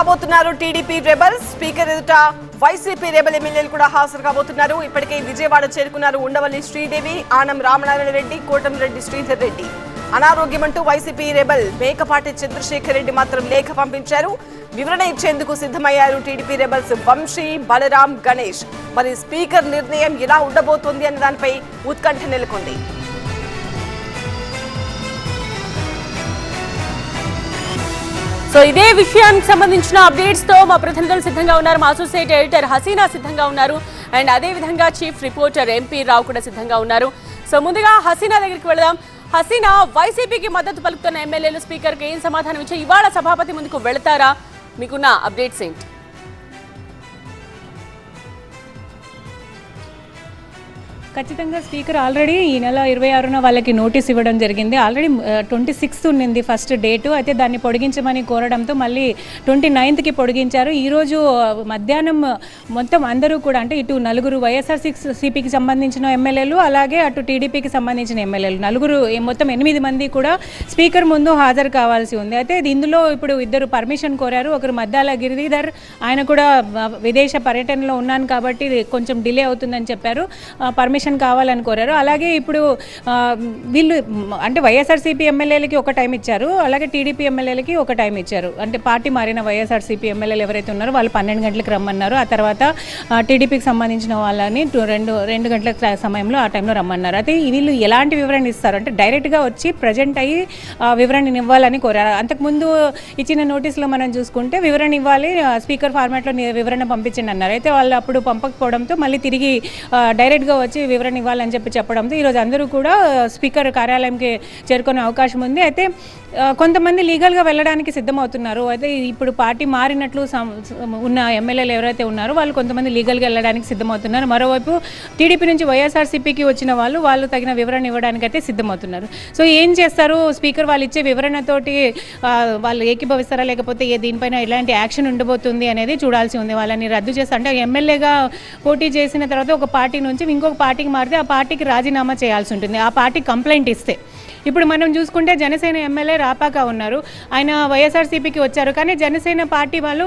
కాబోతున్నారు TDP rebel speaker ఎదుట YCP rebel ఎమ్మెల్యేలు కూడా హాజరు కాబోతున్నారు. ఇప్పటికే విజయవాడ చేరుకున్నారు ఉండవల్లి శ్రీదేవి ఆనం రామనారాయణ రెడ్డి కోటంరెడ్డి శ్రీధర్ రెడ్డి. అనారోగ్యమంటూ వైసీపీ రెబల్ మేకపాటి చంద్రశేఖర్ రెడ్డి మాత్రం లేఖ పంపించారు. వివరణ ఇచ్చేందుకు సిద్ధమయ్యారు టీడీపీ రెబల్స్ వంశీ బలరాం గణేష్. మరి స్పీకర్ నిర్ణయం ఎలా ఉండబోతోంది అనే దానిపై ఉత్కంఠ నెలకొంది. సో ఇదే విషయానికి సంబంధించిన అప్డేట్స్తో మా ప్రతినిధులు సిద్ధంగా ఉన్నారు. మా అసోసియేట్ ఎడిటర్ హసీనా సిద్ధంగా ఉన్నారు. అండ్ అదే విధంగా చీఫ్ రిపోర్టర్ ఎంపీ రావు కూడా సిద్ధంగా ఉన్నారు. సో ముందుగా హసీనా దగ్గరికి వెళదాం. హసీనా వైసీపీకి మద్దతు పలుకుతున్న ఎమ్మెల్యేలు స్పీకర్కి ఏం సమాధానం ఇచ్చారు? ఇవాళ సభాపతి ముందుకు వెళతారా? మీకున్న అప్డేట్స్ ఏంటి? ఖచ్చితంగా స్పీకర్ ఆల్రెడీ ఈ నెల ఇరవై ఆరున వాళ్ళకి నోటీస్ ఇవ్వడం జరిగింది. ఆల్రెడీ ట్వంటీ సిక్స్త్ ఉన్నింది ఫస్ట్ డేటు. అయితే దాన్ని పొడిగించమని కోరడంతో మళ్ళీ ట్వంటీ నైన్త్కి పొడిగించారు. ఈరోజు మధ్యాహ్నం మొత్తం అందరూ కూడా అంటే ఇటు నలుగురు వైఎస్ఆర్ సిక్స్ సిపికి సంబంధించిన ఎమ్మెల్యేలు అలాగే అటు టీడీపీకి సంబంధించిన ఎమ్మెల్యేలు. నలుగురు మొత్తం ఎనిమిది మంది కూడా స్పీకర్ ముందు హాజరు కావాల్సి ఉంది. అయితే ఇది ఇందులో ఇప్పుడు ఇద్దరు పర్మిషన్ కోరారు. ఒకరు మద్దాల గిరిధర్ ఆయన కూడా విదేశ పర్యటనలో ఉన్నాను కాబట్టి కొంచెం డిలే అవుతుందని చెప్పారు. పర్మిషన్ కమిషన్ కావాలని కోరారు. అలాగే ఇప్పుడు వీళ్ళు అంటే వైఎస్ఆర్సీపీ ఎమ్మెల్యేలకి ఒక టైం ఇచ్చారు. అలాగే టీడీపీ ఎమ్మెల్యేలకి ఒక టైం ఇచ్చారు. అంటే పార్టీ మారిన వైఎస్ఆర్సీపీ ఎమ్మెల్యేలు ఎవరైతే ఉన్నారో వాళ్ళు పన్నెండు గంటలకు రమ్మన్నారు. ఆ తర్వాత టీడీపీకి సంబంధించిన వాళ్ళని రెండు రెండు గంటల సమయంలో ఆ టైంలో రమ్మన్నారు. అయితే వీళ్ళు ఎలాంటి వివరణ ఇస్తారు? అంటే డైరెక్ట్గా వచ్చి ప్రజెంట్ అయ్యి వివరణ ఇవ్వాలని కోరారు. అంతకుముందు ఇచ్చిన నోటీసులో మనం చూసుకుంటే వివరణ ఇవ్వాలి స్పీకర్ ఫార్మాట్లో వివరణ పంపించండి అన్నారు. అయితే వాళ్ళు అప్పుడు పంపకపోవడంతో మళ్ళీ తిరిగి డైరెక్ట్గా వచ్చి వివరణ ఇవ్వాలని చెప్పి చెప్పడంతో ఈరోజు అందరూ కూడా స్పీకర్ కార్యాలయంకి చేరుకునే అవకాశం ఉంది. అయితే కొంతమంది లీగల్గా వెళ్ళడానికి సిద్ధమవుతున్నారు. అయితే ఇప్పుడు పార్టీ మారినట్లు ఉన్న ఎమ్మెల్యేలు ఎవరైతే ఉన్నారో వాళ్ళు కొంతమంది లీగల్గా వెళ్ళడానికి సిద్ధమవుతున్నారు. మరోవైపు టీడీపీ నుంచి వైఎస్ఆర్సీపీకి వచ్చిన వాళ్ళు వాళ్ళు తగిన వివరణ ఇవ్వడానికి అయితే సిద్ధమవుతున్నారు. సో ఏం చేస్తారు? స్పీకర్ వాళ్ళు ఇచ్చే వివరణతోటి వాళ్ళు ఏకీభవిస్తారా? లేకపోతే ఏ దీనిపైన ఎలాంటి యాక్షన్ ఉండబోతుంది అనేది చూడాల్సి ఉంది. వాళ్ళని రద్దు చేస్తా అంటే ఎమ్మెల్యేగా పోటీ చేసిన తర్వాత ఒక పార్టీ నుంచి ఇంకొక పార్టీ పార్టీకి మారితే ఆ పార్టీకి రాజీనామా చేయాల్సి ఉంటుంది. ఆ పార్టీ కంప్లైంట్ ఇస్తే. ఇప్పుడు మనం చూసుకుంటే జనసేన ఎమ్మెల్యే రాపాక ఉన్నారు. ఆయన వైఎస్ఆర్సీపీకి వచ్చారు. కానీ జనసేన పార్టీ వాళ్ళు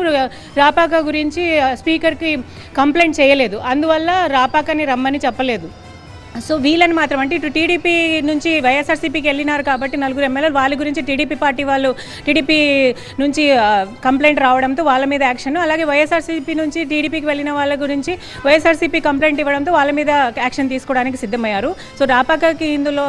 రాపాక గురించి స్పీకర్కి కంప్లైంట్ చేయలేదు. అందువల్ల రాపాకని రమ్మని చెప్పలేదు. సో వీళ్ళని మాత్రం అంటే ఇటు టీడీపీ నుంచి వైఎస్ఆర్సీపీకి వెళ్ళినారు కాబట్టి నలుగురు ఎమ్మెల్యేలు వాళ్ళ గురించి టీడీపీ పార్టీ వాళ్ళు టీడీపీ నుంచి కంప్లైంట్ రావడంతో వాళ్ళ మీద యాక్షన్ అలాగే వైఎస్ఆర్సీపీ నుంచి టీడీపీకి వెళ్ళిన వాళ్ళ గురించి వైఎస్ఆర్సీపీ కంప్లైంట్ ఇవ్వడంతో వాళ్ళ మీద యాక్షన్ తీసుకోవడానికి సిద్ధమయ్యారు. సో రాపాకకి ఇందులో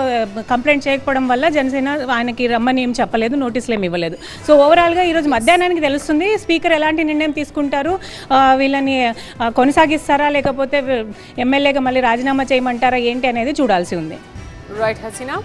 కంప్లైంట్ చేయకపోవడం వల్ల జనసేన ఆయనకి రమ్మని ఏం చెప్పలేదు నోటీసులు ఏమి ఇవ్వలేదు. సో ఓవరాల్గా ఈరోజు మధ్యాహ్నానికి తెలుస్తుంది స్పీకర్ ఎలాంటి నిర్ణయం తీసుకుంటారు? వీళ్ళని కొనసాగిస్తారా? లేకపోతే ఎమ్మెల్యేగా మళ్ళీ రాజీనామా చేయమంటారా? ఏంటి అనేది చూడాల్సి ఉంది. రైట్ హసీనా